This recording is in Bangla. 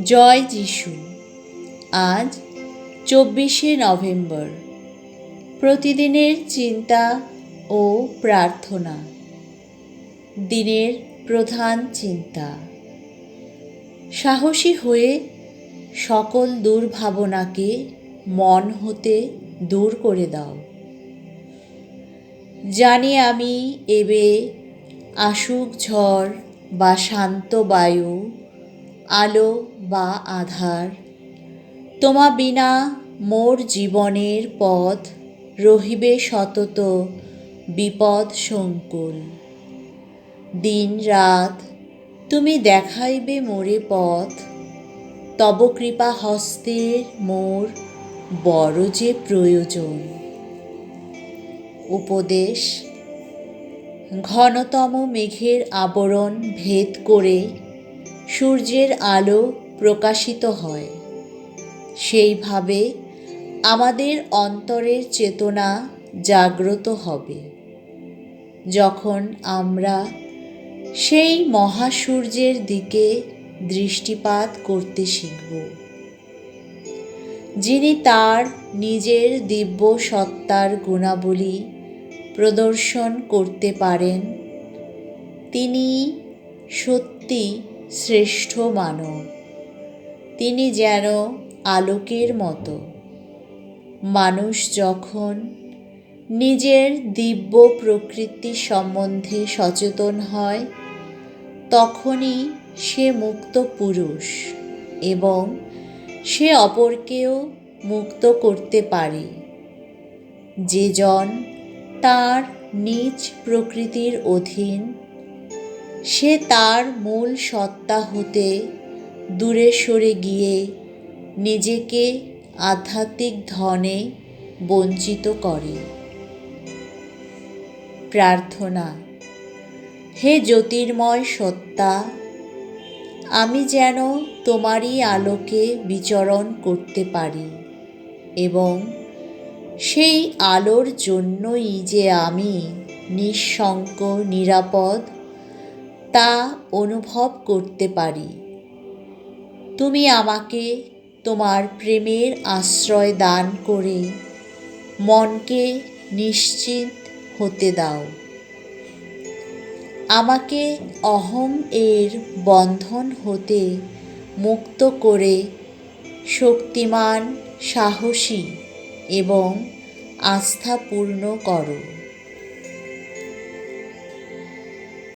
জয় যিশু। আজ চব্বিশে নভেম্বর। প্রতিদিনের চিন্তা ও প্রার্থনা। দিনের প্রধান চিন্তা। সাহসী হয়ে সকল দুর্ভাবনাকে মন হতে দূর করে দাও। জানি আমি এবে আসুক ঝড় বা শান্ত বায়ু আলো বা আধার। তোমা বিনা মোর জীবনের পথ রহিবে সতত বিপদ সংকুল। দিন রাত তুমি দেখাইবে মোরে পথ, তব কৃপা হস্তের মোর বড় যে প্রয়োজন। উপদেশ, ঘনতম মেঘের আবরণ ভেদ করে সূর্যের আলো প্রকাশিত হয়। সেইভাবে আমাদের অন্তরের চেতনা জাগ্রত হবে। যখন আমরা সেই মহাসূর্যের দিকে দৃষ্টিপাত করতে শিখব, যিনি তার নিজের দিব্য সত্তার গুণাবলী প্রদর্শন করতে পারেন, তিনি সত্যি শ্রেষ্ঠ মানব তিনি যেন আলোকের মতো। মানুষ যখন নিজের দিব্য প্রকৃতি সম্বন্ধে সচেতন হয়, তখনই সে মুক্ত পুরুষ এবং সে অপরকেও মুক্ত করতে পারে। যে জন তার নিজ প্রকৃতির অধীন সে তার মূল সত্তা হতে দূরে সরে গিয়ে নিজেকে আধ্যাত্মিক ধনে বঞ্চিত করে। প্রার্থনা, হে জ্যোতির্ময় সত্তা, আমি যেন তোমারই আলোকে বিচরণ করতে পারি এবং সেই আলোর জন্যই যে আমি নিঃশঙ্ক নিরাপদ তা অনুভব করতে পারি। তুমি আমাকে তোমার প্রেমের আশ্রয় দান করে মনকে নিশ্চিত হতে দাও। আমাকে অহং এর বন্ধন হতে মুক্ত করে শক্তিমান, সাহসী এবং আস্থাপূর্ণ করো।